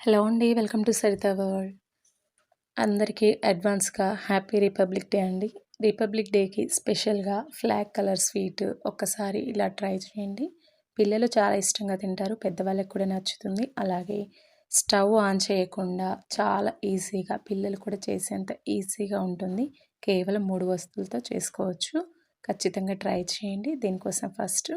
Hello అండి welcome to Saritha world. అందరికీ అడ్వాన్స్గా హ్యాపీ రిపబ్లిక్ డే అండి. రిపబ్లిక్ డేకి స్పెషల్గా ఫ్లాగ్ కలర్ స్వీట్ ఒక్కసారి ఇలా ట్రై చేయండి. పిల్లలు చాలా ఇష్టంగా తింటారు పెద్దవాళ్ళకి కూడా నచ్చుతుంది. అలాగే స్టవ్ ఆన్ చేయకుండా చాలా ఈజీగా పిల్లలు కూడా చేసేంత ఈజీగా ఉంటుంది. కేవలం మూడు వస్తువులతో చేసుకోవచ్చు. ఖచ్చితంగా ట్రై చేయండి. దీనికోసం ఫస్ట్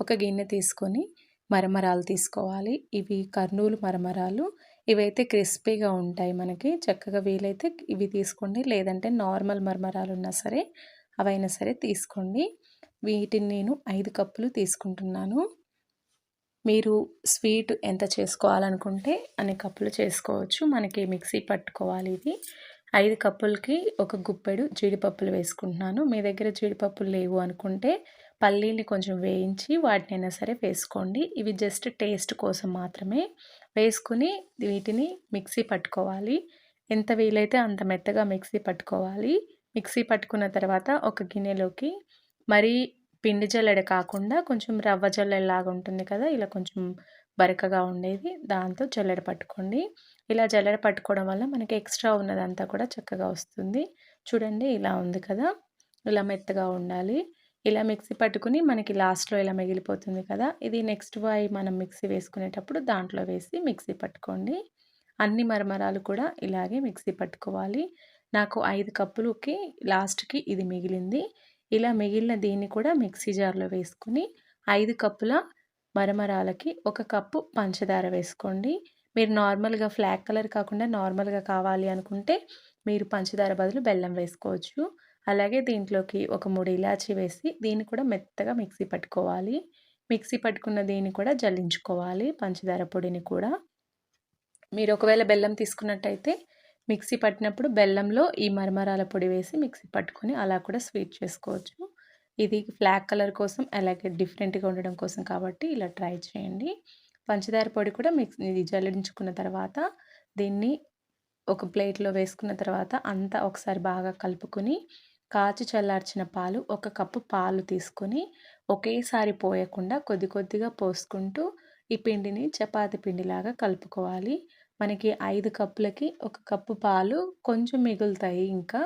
ఒక గిన్నె తీసుకొని మరమరాలు తీసుకోవాలి. ఇవి కర్నూలు మరమరాలు. ఇవైతే క్రిస్పీగా ఉంటాయి మనకి. చక్కగా వీలైతే ఇవి తీసుకోండి. లేదంటే నార్మల్ మరమరాలు ఉన్నా సరే అవైనా సరే తీసుకోండి. వీటిని నేను ఐదు కప్పులు తీసుకుంటున్నాను. మీరు స్వీట్ ఎంత చేసుకోవాలనుకుంటే అన్ని కప్పులు చేసుకోవచ్చు. మనకి మిక్సీ పట్టుకోవాలి ఇది. ఐదు కప్పులకి ఒక గుప్పెడు జీడిపప్పులు వేసుకుంటున్నాను. మీ దగ్గర జీడిపప్పులు లేవు అనుకుంటే పల్లీని కొంచెం వేయించి వాటినైనా సరే వేసుకోండి. ఇవి జస్ట్ టేస్ట్ కోసం మాత్రమే వేసుకుని వీటిని మిక్సీ పట్టుకోవాలి. ఎంత వీలైతే అంత మెత్తగా మిక్సీ పట్టుకోవాలి. మిక్సీ పట్టుకున్న తర్వాత ఒక గిన్నెలోకి మరీ పిండి జల్లెడ కాకుండా కొంచెం రవ్వ జల్లెడలాగా ఉంటుంది కదా ఇలా కొంచెం బరకగా ఉండేది దాంతో జల్లెడ పట్టుకోండి. ఇలా జల్లెడ పట్టుకోవడం వల్ల మనకి ఎక్స్ట్రా ఉన్నదంతా కూడా చక్కగా వస్తుంది. చూడండి ఇలా ఉంది కదా. ఇలా మెత్తగా ఉండాలి. ఇలా మిక్సీ పట్టుకుని మనకి లాస్ట్లో ఇలా మిగిలిపోతుంది కదా ఇది నెక్స్ట్ వై మనం మిక్సీ వేసుకునేటప్పుడు దాంట్లో వేసి మిక్సీ పట్టుకోండి. అన్ని మరమరాలు కూడా ఇలాగే మిక్సీ పట్టుకోవాలి. నాకు ఐదు కప్పులకి లాస్ట్కి ఇది మిగిలింది. ఇలా మిగిలిన దీన్ని కూడా మిక్సీ జార్లో వేసుకుని ఐదు కప్పుల మరమరాలకి ఒక కప్పు పంచదార వేసుకోండి. మీరు నార్మల్గా ఫ్లాక్ కలర్ కాకుండా నార్మల్గా కావాలి అనుకుంటే మీరు పంచదార బదులు బెల్లం వేసుకోవచ్చు. అలాగే దీంట్లోకి ఒక మూడు ఇలాచీ వేసి దీన్ని కూడా మెత్తగా మిక్సీ పట్టుకోవాలి. మిక్సీ పట్టుకున్న దీన్ని కూడా జల్లించుకోవాలి పంచదార పొడిని కూడా. మీరు ఒకవేళ బెల్లం తీసుకున్నట్టయితే మిక్సీ పట్టినప్పుడు బెల్లంలో ఈ మరమరాల పొడి వేసి మిక్సీ పట్టుకొని అలా కూడా స్వీట్ చేసుకోవచ్చు. ఇది ఫ్లాక్ కలర్ కోసం అలాగే డిఫరెంట్గా ఉండడం కోసం కాబట్టి ఇలా ట్రై చేయండి. పంచదార పొడి కూడా మిక్స్ ఇది జల్లించుకున్న తర్వాత దీన్ని ఒక ప్లేట్లో వేసుకున్న తర్వాత అంతా ఒకసారి బాగా కలుపుకొని కాచి చల్లార్చిన పాలు ఒక కప్పు పాలు తీసుకొని ఒకేసారి పోయకుండా కొద్ది కొద్దిగా పోసుకుంటూ ఈ పిండిని చపాతి పిండిలాగా కలుపుకోవాలి. మనకి ఐదు కప్పులకి ఒక కప్పు పాలు కొంచెం మిగులుతాయి. ఇంకా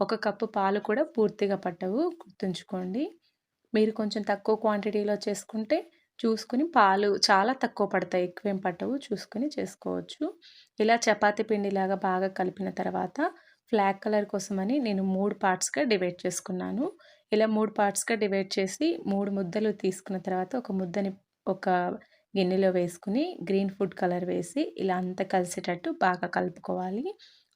ఒక కప్పు పాలు కూడా పూర్తిగా పట్టవు. గుర్తుంచుకోండి. మీరు కొంచెం తక్కువ క్వాంటిటీలో చేసుకుంటే చూసుకుని పాలు చాలా తక్కువ పడతాయి. ఎక్కువేం పట్టవు. చూసుకుని చేసుకోవచ్చు. ఇలా చపాతి పిండిలాగా బాగా కలిపిన తర్వాత ఫ్లాగ్ కలర్ కోసమని నేను మూడు పార్ట్స్గా డివైడ్ చేసుకున్నాను. ఇలా మూడు పార్ట్స్గా డివైడ్ చేసి మూడు ముద్దలు తీసుకున్న తర్వాత ఒక ముద్దని ఒక గిన్నెలో వేసుకుని గ్రీన్ ఫుడ్ కలర్ వేసి ఇలా అంతా కలిసేటట్టు బాగా కలుపుకోవాలి.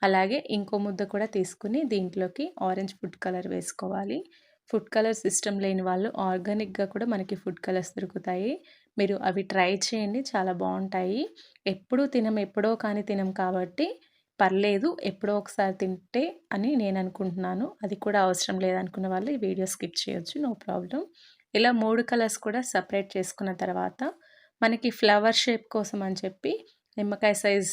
అలాగే ఇంకో ముద్ద కూడా తీసుకుని దీంట్లోకి ఆరెంజ్ ఫుడ్ కలర్ వేసుకోవాలి. ఫుడ్ కలర్ సిస్టమ్ లేని వాళ్ళు ఆర్గానిక్గా కూడా మనకి ఫుడ్ కలర్స్ దొరుకుతాయి. మీరు అవి ట్రై చేయండి చాలా బాగుంటాయి. ఎప్పుడూ తినం ఎప్పుడో కానీ తినం కాబట్టి పర్లేదు ఎప్పుడో ఒకసారి తింటే అని నేను అనుకుంటున్నాను అది కూడా అవసరం లేదనుకున్న వాళ్ళు ఈ వీడియో స్కిప్ చేయొచ్చు నో ప్రాబ్లం. ఇలా మూడు కలర్స్ కూడా సపరేట్ చేసుకున్న తర్వాత మనకి ఫ్లవర్ షేప్ కోసం అని చెప్పి నిమ్మకాయ సైజ్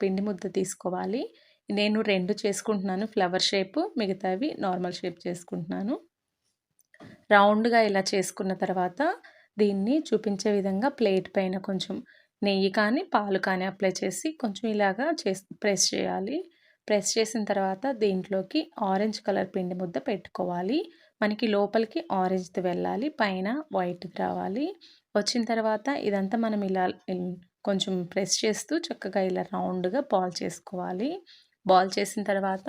పిండి ముద్ద తీసుకోవాలి. నేను రెండు చేసుకుంటున్నాను ఫ్లవర్ షేప్ మిగతావి నార్మల్ షేప్ చేసుకుంటున్నాను. రౌండ్గా ఇలా చేసుకున్న తర్వాత దీన్ని చూపించే విధంగా ప్లేట్ పైన కొంచెం నెయ్యి కానీ పాలు కానీ అప్లై చేసి కొంచెం ఇలాగా చేసి ప్రెస్ చేయాలి. ప్రెస్ చేసిన తర్వాత దీంట్లోకి ఆరెంజ్ కలర్ పిండి ముద్ద పెట్టుకోవాలి. మనకి లోపలికి ఆరెంజ్ది వెళ్ళాలి పైన వైట్ది రావాలి. వచ్చిన తర్వాత ఇదంతా మనం ఇలా కొంచెం ప్రెస్ చేస్తూ చక్కగా ఇలా రౌండ్గా బాల్ చేసుకోవాలి. బాల్ చేసిన తర్వాత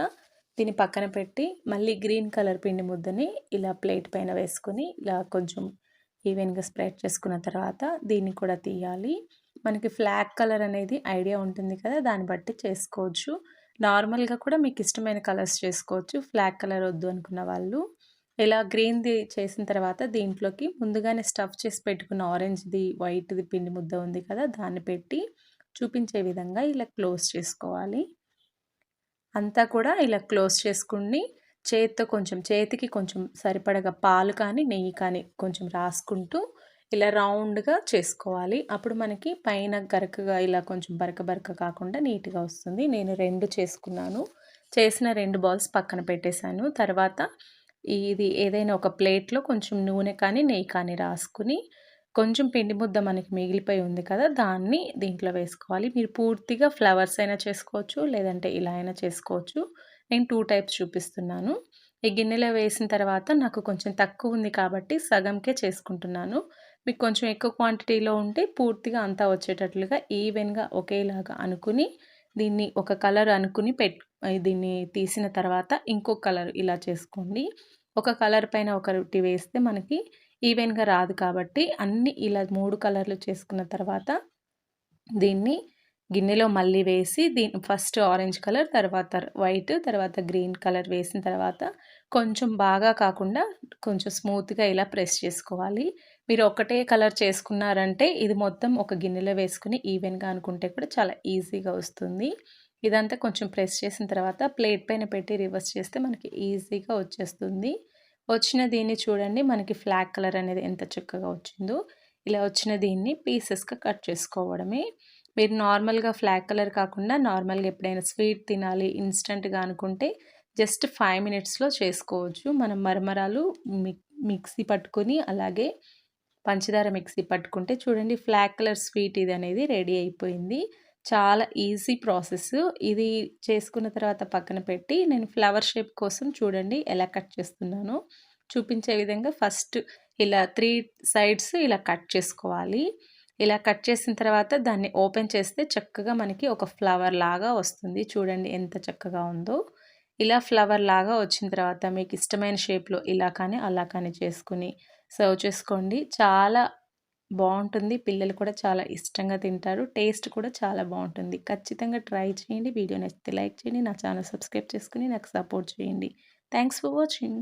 దీన్ని పక్కన పెట్టి మళ్ళీ గ్రీన్ కలర్ పిండి ముద్దని ఇలా ప్లేట్ పైన వేసుకొని ఇలా కొంచెం ఈవెన్గా స్ప్రెడ్ చేసుకున్న తర్వాత దీన్ని కూడా తీయాలి. మనకి ఫ్లాగ్ కలర్ అనేది ఐడియా ఉంటుంది కదా దాన్ని బట్టి చేసుకోవచ్చు. నార్మల్గా కూడా మీకు ఇష్టమైన కలర్స్ చేసుకోవచ్చు. ఫ్లాగ్ కలర్ వద్దు అనుకున్న వాళ్ళు. ఇలా గ్రీన్ది చేసిన తర్వాత దీంట్లోకి ముందుగానే స్టఫ్ చేసి పెట్టుకున్న ఆరెంజ్ది వైట్ది పిండి ముద్ద ఉంది కదా దాన్ని పెట్టి చూపించే విధంగా ఇలా క్లోజ్ చేసుకోవాలి. అంతా కూడా ఇలా క్లోజ్ చేసుకుని చేతితో కొంచెం చేతికి కొంచెం సరిపడగా పాలు కానీ నెయ్యి కానీ కొంచెం రాసుకుంటూ ఇలా రౌండ్గా చేసుకోవాలి. అప్పుడు మనకి పైన గరకగా ఇలా కొంచెం బరక బరక కాకుండా నీట్గా వస్తుంది. నేను రెండు చేసుకున్నాను. చేసిన రెండు బాల్స్ పక్కన పెట్టేశాను. తర్వాత ఇది ఏదైనా ఒక ప్లేట్లో కొంచెం నూనె కానీ నెయ్యి కానీ రాసుకుని కొంచెం పిండి ముద్ద మనకి మిగిలిపోయి ఉంది కదా దాన్ని దీంట్లో వేసుకోవాలి. మీరు పూర్తిగా ఫ్లవర్స్ అయినా చేసుకోవచ్చు లేదంటే ఇలా అయినా చేసుకోవచ్చు. నేను టూ టైప్స్ చూపిస్తున్నాను. ఈ గిన్నెలో వేసిన తర్వాత నాకు కొంచెం తక్కువ ఉంది కాబట్టి సగంకే చేసుకుంటున్నాను. మీకు కొంచెం ఎక్కువ క్వాంటిటీలో ఉంటే పూర్తిగా అంతా వచ్చేటట్లుగా ఈవెన్గా ఒకేలాగా అనుకుని దీన్ని ఒక కలర్ అనుకుని పెట్ దీన్ని తీసిన తర్వాత ఇంకో కలర్ ఇలా చేసుకోండి. ఒక కలర్ పైన ఒకటి వేస్తే మనకి ఈవెన్గా రాదు కాబట్టి అన్ని ఇలా మూడు కలర్లు చేసుకున్న తర్వాత దీన్ని గిన్నెలో మళ్ళీ వేసి దీని ఫస్ట్ ఆరెంజ్ కలర్ తర్వాత వైట్ తర్వాత గ్రీన్ కలర్ వేసిన తర్వాత కొంచెం బాగా కాకుండా కొంచెం స్మూత్గా ఇలా ప్రెస్ చేసుకోవాలి. మీరు ఒకటే కలర్ చేసుకున్నారంటే ఇది మొత్తం ఒక గిన్నెలో వేసుకుని ఈవెన్గా అనుకుంటే కూడా చాలా ఈజీగా వస్తుంది. ఇదంతా కొంచెం ప్రెస్ చేసిన తర్వాత ప్లేట్ పైన పెట్టి రివర్స్ చేస్తే మనకి ఈజీగా వచ్చేస్తుంది. వచ్చిన దీన్ని చూడండి మనకి ఫ్లాగ్ కలర్ అనేది ఎంత చక్కగా వచ్చిందో. ఇలా వచ్చిన దీన్ని పీసెస్గా కట్ చేసుకోవడమే. మీరు నార్మల్గా ఫ్లాగ్ కలర్ కాకుండా నార్మల్గా ఎప్పుడైనా స్వీట్ తినాలి ఇన్స్టెంట్గా అనుకుంటే జస్ట్ ఫైవ్ మినిట్స్లో చేసుకోవచ్చు. మనం మరమరాలు మిక్సీ పట్టుకొని అలాగే పంచదార మిక్సీ పట్టుకుంటే చూడండి ఫ్లాక్ కలర్ స్వీట్ ఇది అనేది రెడీ అయిపోయింది. చాలా ఈజీ ప్రాసెస్. ఇది చేసుకున్న తర్వాత పక్కన పెట్టి నేను ఫ్లవర్ షేప్ కోసం చూడండి ఎలా కట్ చేస్తున్నాను. చూపించే విధంగా ఫస్ట్ ఇలా త్రీ సైడ్స్ ఇలా కట్ చేసుకోవాలి. ఇలా కట్ చేసిన తర్వాత దాన్ని ఓపెన్ చేస్తే చక్కగా మనకి ఒక ఫ్లవర్ లాగా వస్తుంది. చూడండి ఎంత చక్కగా ఉందో. ఇలా ఫ్లవర్ లాగా వచ్చిన తర్వాత మీకు ఇష్టమైన షేప్లో ఇలా కానీ అలా కానీ చేసుకుని సర్వ్ చేసుకోండి. చాలా బాగుంటుంది. పిల్లలు కూడా చాలా ఇష్టంగా తింటారు. టేస్ట్ కూడా చాలా బాగుంటుంది. ఖచ్చితంగా ట్రై చేయండి. వీడియో నచ్చితే లైక్ చేయండి. నా ఛానల్ సబ్స్క్రైబ్ చేసుకుని నాకు సపోర్ట్ చేయండి. Thanks for watching.